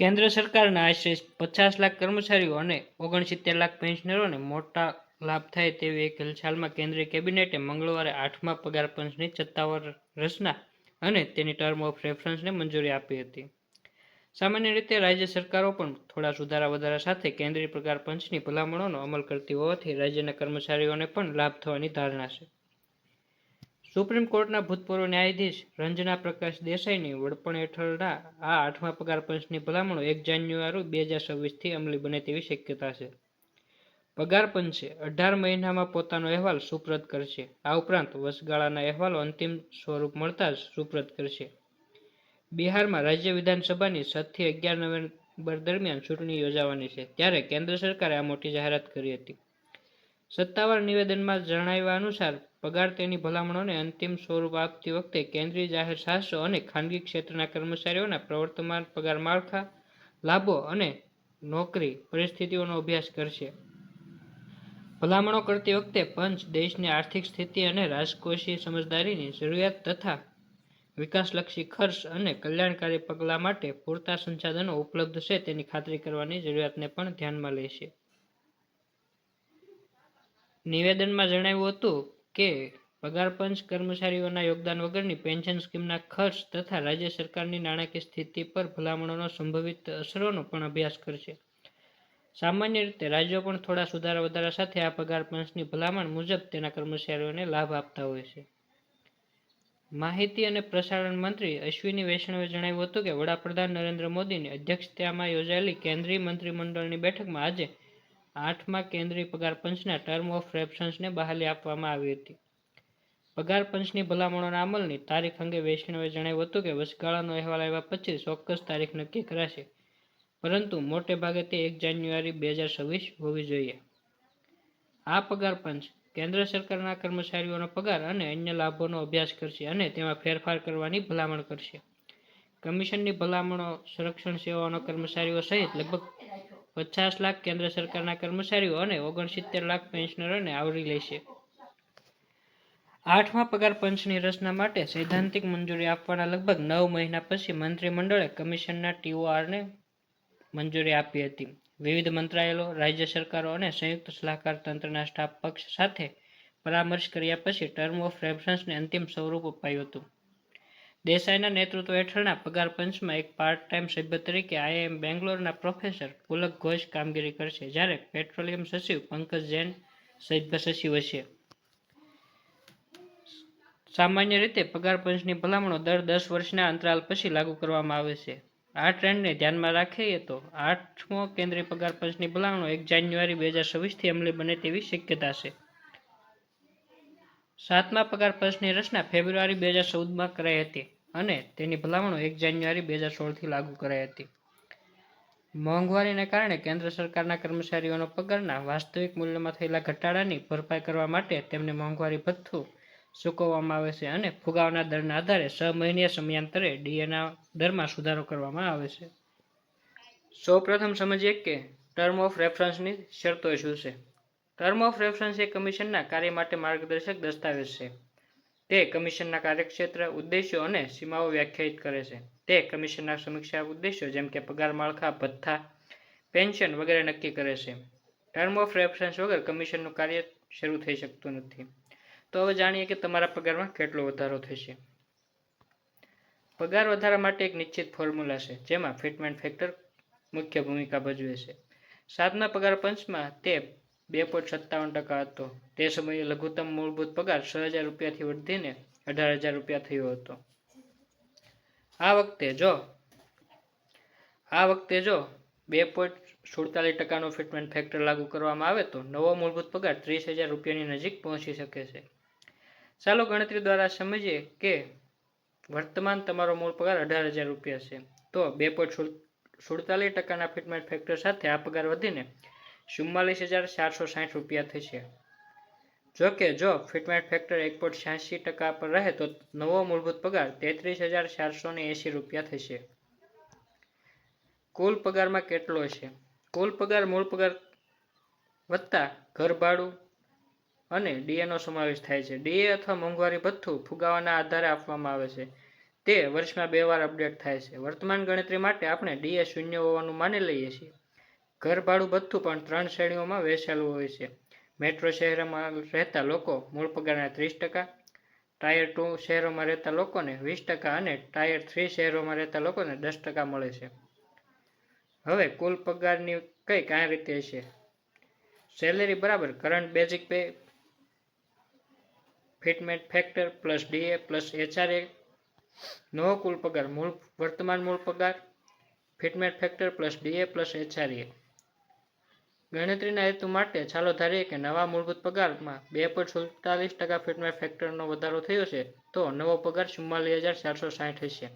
કેન્દ્ર સરકારના આશરે પચાસ લાખ કર્મચારીઓ અને ઓગણસિત્તેર લાખ પેન્શનરોને મોટા લાભ થાય તેવી એક હિલચાલમાં કેન્દ્રીય કેબિનેટે મંગળવારે આઠમા પગાર પંચની સત્તાવાર રચના અને તેની ટર્મ ઓફ રેફરન્સને મંજૂરી આપી હતી. સામાન્ય રીતે રાજ્ય સરકારો પણ થોડા સુધારા વધારા સાથે કેન્દ્રીય પગાર પંચની ભલામણોનો અમલ કરતી હોવાથી રાજ્યના કર્મચારીઓને પણ લાભ થવાની ધારણા છે. સુપ્રીમ કોર્ટના ભૂતપૂર્વ ન્યાયાધીશ રંજના પ્રકાશ દેસાઈની વડપણ હેઠળના આ આઠમા પગાર પંચની ભલામણો એક જાન્યુઆરી બે હજાર છવ્વીસથી અમલી બને તેવી શક્યતા છે. પગાર પંચે અઢાર મહિનામાં પોતાનો અહેવાલ સુપ્રત કરશે. આ ઉપરાંત વસગાળાના અહેવાલો અંતિમ સ્વરૂપ મળતા જ સુપ્રત કરશે. બિહારમાં રાજ્ય વિધાનસભાની સાતથી અગિયાર નવેમ્બર દરમિયાન ચૂંટણી યોજાવાની છે, ત્યારે કેન્દ્ર સરકારે આ મોટી જાહેરાત કરી હતી. સત્તાવાર નિવેદનમાં જણાવ્યા અનુસાર પગાર તેની ભલામણોને અંતિમ સ્વરૂપ આપતી વખતે કેન્દ્રીય જાહેર શાસકો અને ખાનગી ક્ષેત્રના કર્મચારીઓના પ્રવર્તમાન પગાર માળખા, લાભો અને નોકરી પરિસ્થિતિઓનો અભ્યાસ કરશે. ભલામણો કરતી વખતે પંચ દેશની આર્થિક સ્થિતિ અને રાજકોષીય સમજદારીની જરૂરિયાત તથા વિકાસલક્ષી ખર્ચ અને કલ્યાણકારી પગલાં માટે પૂરતા સંસાધનો ઉપલબ્ધ છે તેની ખાતરી કરવાની જરૂરિયાતને પણ ધ્યાનમાં લેશે. નિવેદનમાં જણાવ્યું હતું કે પગાર પંચ કર્મચારીઓના યોગદાન વગરની પેન્શન સ્કીમના ખર્ચ તથા રાજ્ય સરકારની નાણાકીય સ્થિતિ પર ભલામણોનો સંભવિત અસરોનો પણ અભ્યાસ કરશે. સામાન્ય રીતે રાજ્યો પણ થોડા સુધારા વધારા સાથે આ પગાર પંચની ભલામણ મુજબ તેના કર્મચારીઓને લાભ આપતા હોય છે. માહિતી અને પ્રસારણ મંત્રી અશ્વિની વૈષ્ણવે જણાવ્યું હતું કે વડાપ્રધાન નરેન્દ્ર મોદીની અધ્યક્ષતામાં યોજાયેલી કેન્દ્રીય મંત્રીમંડળની બેઠકમાં આજે આઠમા કેન્દ્રીય પગાર પંચના ટર્મ ઓફ રેફરન્સને બહાલી આપવામાં આવી હતી. પગાર પંચની ભલામણોના અમલની તારીખ અંગે વૈષ્ણવે જણાવ્યું હતું કે વચગાળાનો અહેવાલ આવ્યા પછી ચોક્કસ તારીખ નક્કી કરાશે. પરંતુ મોટે ભાગે તે એક જાન્યુઆરી બે હજાર છવ્વીસ હોવી જોઈએ. આ પગાર પંચ કેન્દ્ર સરકારના કર્મચારીઓનો પગાર અને અન્ય લાભોનો અભ્યાસ કરશે અને તેમાં ફેરફાર કરવાની ભલામણ કરશે. કમિશનની ભલામણો, સંરક્ષણ સેવાઓના કર્મચારીઓ સહિત લગભગ પચાસ લાખ કેન્દ્ર સરકારના કર્મચારીઓ અને ઓગણસિત્તેર લાખ પેન્શનરોને આવરી લેશે આઠમા પગાર પંચની રચના માટે સૈદ્ધાંતિક મંજૂરી આપવાના લગભગ નવ મહિના પછી મંત્રીમંડળે કમિશનના ટીઓઆરને મંજૂરી આપી હતી. વિવિધ મંત્રાલયો, રાજ્ય સરકારો અને સંયુક્ત સલાહકાર તંત્રના સ્ટાફ પક્ષ સાથે પરામર્શ કર્યા પછી ટર્મ ઓફ રેફરન્સને અંતિમ સ્વરૂપ અપાયું હતું. દેસાઈના નેતૃત્વ હેઠળના પગાર પંચમાં એક પાર્ટ ટાઈમ સભ્ય તરીકે આઈઆઈએમ બેંગ્લોરના પ્રોફેસર પુલક ઘોષ કામગીરી કરશે, જ્યારે પેટ્રોલિયમ સચિવ પંકજ જૈન સભ્ય સચિવ હશે. સામાન્ય રીતે પગાર પંચની ભલામણો દર દસ વર્ષના અંતરાલ પછી લાગુ કરવામાં આવે છે. આ ટ્રેન્ડને ધ્યાનમાં રાખીએ તો આઠમો કેન્દ્રીય પગાર પંચની ભલામણો એક જાન્યુઆરી બે હજાર છવ્વીસથી અમલી બને તેવી શક્યતા છે. સાતમા પગાર પંચની રચના ફેબ્રુઆરી બે હજાર ચૌદમાં કરાઈ હતી અને તેની ભલામણો એક જાન્યુઆરી બે હજાર સોળથી લાગુ કરાઈ હતી. મોંઘવારીને કારણે કેન્દ્ર સરકારના કર્મચારીઓનો પગારના વાસ્તવિક મૂલ્યમાં થયેલા ઘટાડાની ભરપાઈ કરવા માટે તેમને મોંઘવારી ભથ્થું ચૂકવવામાં આવે છે અને ફુગાવના દરના આધારે છ મહિને સમયાંતરે ડીએના દરમાં સુધારો કરવામાં આવે છે. સૌપ્રથમ સમજીએ કે ટર્મ ઓફ રેફરન્સની શરતો શું છે? ટર્મ ઓફ રેફરન્સ એ કમિશનના કાર્ય માટે માર્ગદર્શક દસ્તાવેજ છે. તે કમિશનના કાર્યક્ષેત્ર ઉદ્દેશ્યો અને સીમાઓ વ્યાખ્યાયિત કરે છે. તે કમિશનના સમીક્ષા ઉદ્દેશ્યો જેમ કે પગાર, માળખા, ભથ્થા, પેન્શન વગેરે નક્કી કરે છે. ટર્મ ઓફ રેફરન્સ વગર કમિશનનું કાર્ય શરૂ થઈ શકતું નથી. તો હવે જાણીએ કે તમારા પગારમાં કેટલો વધારો થશે. પગાર વધારા માટે એક નિશ્ચિત ફોર્મ્યુલા છે, જેમાં ફિટમેન્ટ ફેક્ટર મુખ્ય ભૂમિકા ભજવે છે. સાતના પગાર પંચમાં તે બે પોઈન્ટ સત્તાવન ટકા હતો. તે સમયે લઘુત્તમ મૂળભૂત પગાર છ હજાર રૂપિયાથી વધીને અઢાર હજાર રૂપિયા થયો હતો. આ વખતે જો, આ વખતે જો બે પોઈન્ટ સુડતાલીસ ટકાનો ફિટમેન્ટ ફેક્ટર લાગુ કરવામાં આવે તો નવો મૂળભૂત પગાર ત્રીસ હજાર રૂપિયાની નજીક પહોંચી શકે છે. ચાલો ગણતરી દ્વારા સમજીએ કે વર્તમાન તમારો મૂળ પગાર અઢાર હજાર રૂપિયા છે. તો બે પોઈન્ટ સુડતાલીસ ટકાના ફિટમેન્ટ ફેક્ટર સાથે આ પગાર વધીને ચુમ્માલીસ હજાર ચારસો સાઠ રૂપિયા થશે. જો કે જો ફિટમેન્ટ ફેક્ટર એક પોઈન્ટ છ્યાસી ટકા પર રહે તો નવો મૂળભૂત પગાર તેત્રીસ હજાર ચારસો ને એંસી રૂપિયા થશે. કુલ પગારમાં કેટલો છે કુલ પગાર મૂળ પગાર વત્તા ઘર ભાડું અને ડીએનો સમાવેશ થાય છે. ડીએ અથવા મોંઘવારી ભથ્થું ફુગાવાના આધારે આપવામાં આવે છે. તે વર્ષમાં બે વાર અપડેટ થાય છે. વર્તમાન ગણતરી માટે આપણે ડીએ શૂન્ય હોવાનું માની લઈએ છીએ. ઘર ભાડું બધું પણ ત્રણ શ્રેણીઓમાં વહેંચાયેલું હોય છે. મેટ્રો શહેરોમાં રહેતા લોકો મૂળ પગારના ત્રીસ ટકા, ટાયર ટુ શહેરોમાં રહેતા લોકોને વીસ ટકા અને ટાયર થ્રી શહેરોમાં રહેતા લોકોને દસ ટકા મળે છે. હવે કુલ પગારની કંઈક આ રીતે છે. સેલેરી બરાબર current basic pay, fitment factor plus DA plus HRA નવો કુલ પગાર મૂળ, વર્તમાન મૂળ પગાર, fitment factor plus DA plus HRA. ગણતરીના હેતુ માટે ચાલો ધારીએ કે નવા મૂળભૂત પગારમાં બે પોઈન્ટ સુડતાલીસ ટકા ફિટમેન્ટ ફેક્ટરનો વધારો થયો છે, તો નવો પગાર ચુમ્માલીસ હજાર ચારસો સાઠ હશે.